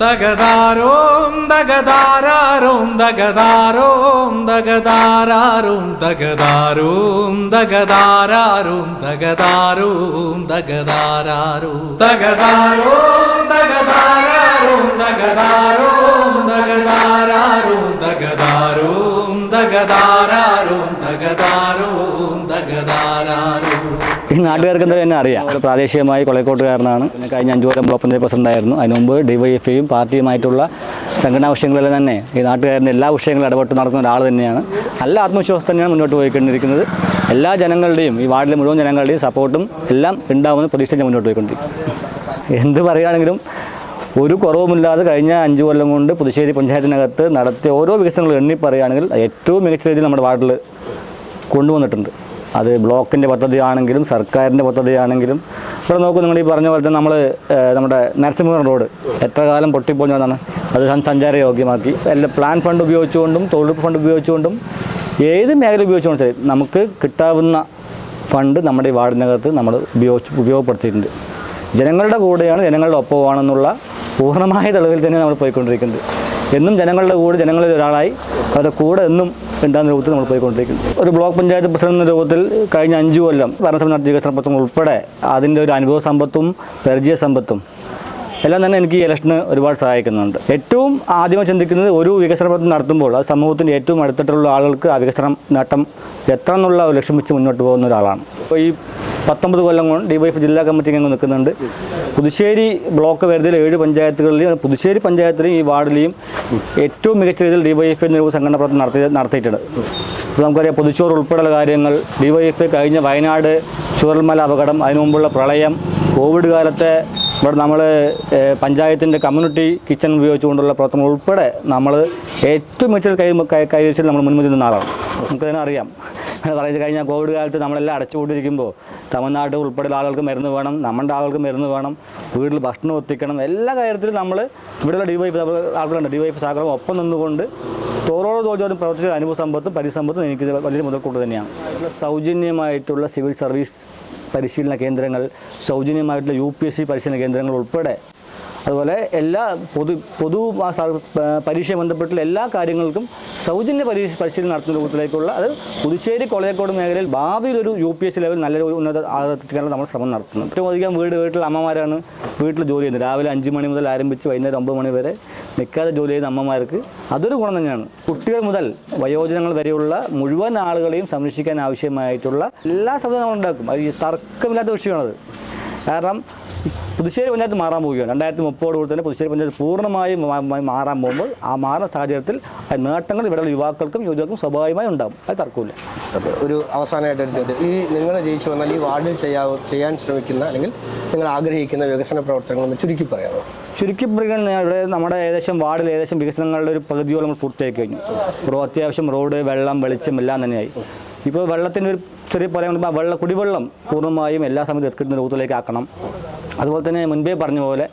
തകതാരോം തകതാരാരോം തകതാരോം തകതാരാരോം തകതാരോം തകതാരാരോം തകതാരോം തകതാരാരോം തകതാരോം തകതാരാരോം തകതാരോം തകതാരാരോം നാട്ടുകാർക്ക് എന്തായാലും എന്നെ അറിയാം. പ്രാദേശികമായി കൊളക്കോട്ടുകാരനാണ്. പിന്നെ കഴിഞ്ഞ അഞ്ചു കൊല്ലം ബ്ലോക്ക് പഞ്ചായത്ത് പ്രസിഡന്റ് ആയിരുന്നു. അതിന് മുമ്പ് ഡിവൈഎഫ്ഐയും പാർട്ടിയുമായിട്ടുള്ള സംഘടനാ വിഷയങ്ങളെല്ലാം തന്നെ ഈ നാട്ടുകാരന്റെ എല്ലാ വിഷയങ്ങളും ഇടപെട്ട് നടക്കുന്ന ഒരാൾ തന്നെയാണ്. നല്ല ആത്മവിശ്വാസം തന്നെയാണ് മുന്നോട്ട് പോയിക്കൊണ്ടിരിക്കുന്നത്. എല്ലാ ജനങ്ങളുടെയും ഈ വാർഡിലെ മുഴുവൻ ജനങ്ങളുടെയും സപ്പോർട്ടും എല്ലാം ഉണ്ടാവുമെന്ന് ഞാൻ മുന്നോട്ട് പോയിക്കൊണ്ടിരിക്കും എന്ത് പറയുകയാണെങ്കിലും ഒരു കുറവുമില്ലാതെ കഴിഞ്ഞ അഞ്ച് കൊല്ലം കൊണ്ട് പുതുശ്ശേരി പഞ്ചായത്തിനകത്ത് നടത്തിയ ഓരോ വികസനങ്ങൾ എണ്ണി പറയുകയാണെങ്കിൽ ഏറ്റവും മികച്ച രീതിയിൽ നമ്മുടെ വാർഡിൽ കൊണ്ടുവന്നിട്ടുണ്ട്. അത് ബ്ലോക്കിന്റെ പദ്ധതിയാണെങ്കിലും സർക്കാരിന്റെ പദ്ധതിയാണെങ്കിലും ഇവിടെ നോക്കൂ നിങ്ങൾ ഈ പറഞ്ഞ പോലെ തന്നെ നമ്മൾ നമ്മുടെ നരസിംഹ റോഡ് എത്ര കാലം പൊട്ടിപ്പോഞ്ഞതാണ് അത് സഞ്ച- സഞ്ചാരയോഗ്യമാക്കി എല്ലാ പ്ലാൻ ഫണ്ട് ഉപയോഗിച്ചുകൊണ്ടും തൊഴിലുറപ്പ് ഫണ്ട് ഉപയോഗിച്ചുകൊണ്ടും ഏത് മേഖല ഉപയോഗിച്ചുകൊണ്ടും ശരി നമുക്ക് കിട്ടാവുന്ന ഫണ്ട് നമ്മുടെ ഈ വാർഡിനകത്ത് നമ്മൾ ഉപയോഗിച്ച് ഉപയോഗപ്പെടുത്തിയിട്ടുണ്ട്. ജനങ്ങളുടെ കൂടെയാണ് ജനങ്ങളുടെ ഒപ്പമാണെന്നുള്ള പൂർണമായ തെളിവിൽ തന്നെ നമ്മൾ പോയിക്കൊണ്ടിരിക്കുന്നത്. എന്നും ജനങ്ങളുടെ കൂടെ ജനങ്ങളിൽ ഒരാളായി അവരുടെ കൂടെ എന്നും ഉണ്ടാകുന്ന രൂപത്തിൽ നമ്മൾ പോയിക്കൊണ്ടിരിക്കുന്നു. ഒരു ബ്ലോക്ക് പഞ്ചായത്ത് പ്രസിഡന്റ് എന്ന രൂപത്തിൽ കഴിഞ്ഞ അഞ്ച് കൊല്ലം ഭരണസമിതി നടത്തിയ വികസന പ്രവർത്തനങ്ങൾ ഉൾപ്പെടെ അതിന്റെ ഒരു അനുഭവ സമ്പത്തും പരിചയ സമ്പത്തും എല്ലാം തന്നെ എനിക്ക് ഈ ഇലക്ഷന് ഒരുപാട് സഹായിക്കുന്നുണ്ട്. ഏറ്റവും ആദ്യമായി ചിന്തിക്കുന്നത് ഒരു വികസന പ്രവർത്തനം നടത്തുമ്പോൾ അത് സമൂഹത്തിന്റെ ഏറ്റവും അടുത്തിട്ടുള്ള ആളുകൾക്ക് ആ വികസനം നേട്ടം എത്ര എന്നുള്ള ലക്ഷ്യം വെച്ച് മുന്നോട്ട് പോകുന്ന ഒരാളാണ്. അപ്പോൾ ഈ പത്തൊമ്പത് കൊല്ലം കൊണ്ട് ഡിവൈഫ് ജില്ലാ കമ്മിറ്റി അങ്ങ് നിൽക്കുന്നുണ്ട്. പുതുശ്ശേരി ബ്ലോക്ക് പരിധിയിൽ ഏഴ് പഞ്ചായത്തുകളിലെയും പുതുശ്ശേരി പഞ്ചായത്തിലെയും ഈ വാർഡിലെയും ഏറ്റവും മികച്ച രീതിയിൽ ഡി ഡിവൈഎഫ് എന്ന ഒരു സംഘടന പ്രവർത്തനം നടത്തി നടത്തിയിട്ടുണ്ട്. ഇപ്പോൾ നമുക്കറിയാം പുതുച്ചോർ ഉൾപ്പെടെയുള്ള കാര്യങ്ങൾ ഡിവൈഎഫ് കഴിഞ്ഞ വയനാട് ചൂരൽമല അപകടം അതിനു മുമ്പുള്ള പ്രളയം കോവിഡ് കാലത്തെ ഇവിടെ നമ്മൾ പഞ്ചായത്തിന്റെ കമ്മ്യൂണിറ്റി കിച്ചൺ ഉപയോഗിച്ചുകൊണ്ടുള്ള പ്രവർത്തനം ഉൾപ്പെടെ നമ്മൾ ഏറ്റവും മികച്ച കൈ കൈ- നമ്മൾ മുൻപിൽ നിന്ന ആളാണ്. നമുക്ക് തന്നെ അറിയാം പറയുന്നത് കഴിഞ്ഞാൽ കോവിഡ് കാലത്ത് നമ്മളെല്ലാം അടച്ചുകൊണ്ടിരിക്കുമ്പോൾ തമിഴ്നാട് ഉൾപ്പെടെ ആളുകൾക്ക് മരുന്ന് വേണം നമ്മുടെ ആളുകൾക്ക് മരുന്ന് വേണം വീട്ടിൽ ഭക്ഷണം ഒത്തിക്കണം എല്ലാ കാര്യത്തിലും നമ്മൾ ഇവിടെയുള്ള ഡിവൈഫ് ആളുകളുണ്ട്. ഡിവൈഫ് സഹകരണം ഒപ്പം നിന്നുകൊണ്ട് തോറോളം തോറ്റോടും പ്രവർത്തിച്ച അനുഭവ സമ്പത്തും പരിസമ്പത്തും എനിക്ക് വലിയ മുതൽക്കൂട്ട് തന്നെയാണ്. സൗജന്യമായിട്ടുള്ള സിവിൽ സർവീസ് പരിശീലന കേന്ദ്രങ്ങൾ സൗജന്യമായിട്ടുള്ള യു പി എസ് സി പരിശീലന കേന്ദ്രങ്ങൾ ഉൾപ്പെടെ. അതുപോലെ എല്ലാ പൊതു പൊതു പരീക്ഷയെ ബന്ധപ്പെട്ടുള്ള എല്ലാ കാര്യങ്ങൾക്കും സൗജന്യ പരീക്ഷ പരിശീലനം നടത്തുന്ന രൂപത്തിലേക്കുള്ള അത് പുതുശ്ശേരി കൊളയക്കോട് മേഖലയിൽ ഭാവിയിൽ ഒരു U P S C level നല്ലൊരു ഉന്നത ആളെത്തിക്കാനുള്ള നമ്മൾ ശ്രമം നടത്തുന്നത്. ഏറ്റവും അധികം വീട് വീട്ടിൽ അമ്മമാരാണ് വീട്ടിൽ ജോലി ചെയ്യുന്നത്. രാവിലെ അഞ്ച് മണി മുതൽ ആരംഭിച്ച് വൈകുന്നേരം ഒമ്പത് മണി വരെ നിൽക്കാതെ ജോലി ചെയ്യുന്ന അമ്മമാർക്ക് അതൊരു ഗുണം തന്നെയാണ്. കുട്ടികൾ മുതൽ വയോജനങ്ങൾ വരെയുള്ള മുഴുവൻ ആളുകളെയും സംരക്ഷിക്കാൻ ആവശ്യമായിട്ടുള്ള എല്ലാ സംവിധാനങ്ങളും ഉണ്ടാക്കും. അത് തർക്കമില്ലാത്ത വിഷയമാണത് കാരണം പുതുശ്ശേരി പഞ്ചായത്ത് മാറാൻ പോവുകയാണ്. രണ്ടായിരത്തി മുപ്പതോടുകൂടി തന്നെ പുതുശ്ശേരി പഞ്ചായത്ത് പൂർണമായും മാറാൻ പോകുമ്പോൾ ആ മാറുന്ന സാഹചര്യത്തിൽ നേട്ടങ്ങൾ ഇവിടെയുള്ള യുവാക്കൾക്കും യുവതികൾക്കും സ്വാഭാവികമായി ഉണ്ടാകും അത് തർക്കമില്ല ഒരു അവസാനമായിട്ട് ഒരു ചോദ്യം. ഈ നിങ്ങൾ ജയിച്ചു വന്നാൽ ഈ വാർഡിൽ ചെയ്യാൻ ചെയ്യാൻ ശ്രമിക്കുന്ന അല്ലെങ്കിൽ നിങ്ങൾ ആഗ്രഹിക്കുന്ന വികസന പ്രവർത്തനങ്ങൾ ചുരുക്കി പറയാമോ? ചുരുക്കി പറയുകയാണെങ്കിൽ ഇവിടെ നമ്മുടെ ഏകദേശം വാർഡിൽ ഏകദേശം വികസനങ്ങളുടെ ഒരു പകുതിയോളം നമ്മൾ പൂർത്തിയാക്കി കഴിഞ്ഞു. അത്യാവശ്യം റോഡ് വെള്ളം വെളിച്ചം എല്ലാം തന്നെയായി. ഇപ്പോൾ വെള്ളത്തിന്റെ ഒരു ചെറിയ പോലെ ആ വെള്ള കുടിവെള്ളം പൂർണമായും എല്ലാ സമയത്തും എത്തിക്കുന്ന രൂപത്തിലേക്ക് ആക്കണം അതുപോലെ തന്നെ മുൻപേ പറഞ്ഞ പോലെ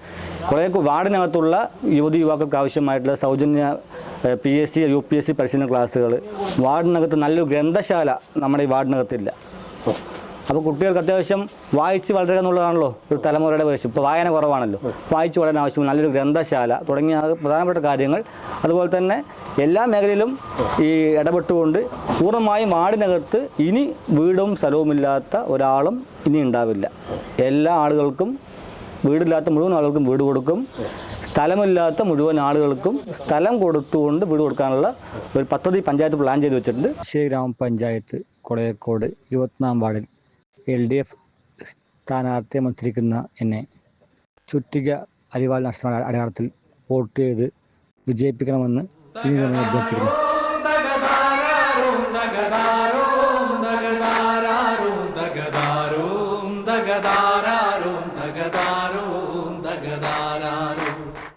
കുറേ വാർഡിനകത്തുള്ള യുവതി യുവാക്കൾക്ക് ആവശ്യമായിട്ടുള്ള സൗജന്യ P S C U P S C പരിശീലന ക്ലാസ്സുകൾ. വാർഡിനകത്ത് നല്ലൊരു ഗ്രന്ഥശാല നമ്മുടെ ഈ വാർഡിനകത്തില്ല. അപ്പോൾ കുട്ടികൾക്ക് അത്യാവശ്യം വായിച്ച് വളരുക എന്നുള്ളതാണല്ലോ ഒരു തലമുറയുടെ വേഷം. ഇപ്പോൾ വായന കുറവാണല്ലോ. വായിച്ച് വളരാൻ ആവശ്യമുള്ള നല്ലൊരു ഗ്രന്ഥശാല തുടങ്ങിയ പ്രധാനപ്പെട്ട കാര്യങ്ങൾ. അതുപോലെ തന്നെ എല്ലാ മേഖലയിലും ഈ ഇടപെട്ടുകൊണ്ട് പൂർണമായും വാർഡിനകത്ത് ഇനി വീടും സ്ഥലവുമില്ലാത്ത ഒരാളും ഇനി ഉണ്ടാവില്ല. എല്ലാ ആളുകൾക്കും വീടില്ലാത്ത മുഴുവൻ ആളുകൾക്കും വീട് കൊടുക്കും. സ്ഥലമില്ലാത്ത മുഴുവൻ ആളുകൾക്കും സ്ഥലം കൊടുത്തുകൊണ്ട് വീട് കൊടുക്കാനുള്ള ഒരു പദ്ധതി പഞ്ചായത്ത് പ്ലാൻ ചെയ്ത് വെച്ചിട്ടുണ്ട്. ശ്രീ ഗ്രാമപഞ്ചായത്ത് കൊടയക്കോട് ഇരുപത്തിനാം വാർഡിൽ എൽ ഡി എഫ് സ്ഥാനാർത്ഥിയെ മത്സരിക്കുന്ന എന്നെ ചുറ്റിക അരിവാൾ നഷ്ട അടയാളത്തിൽ വോട്ട് ചെയ്ത് വിജയിപ്പിക്കണമെന്ന് ഇനി അഭ്യർത്ഥിക്കുന്നു.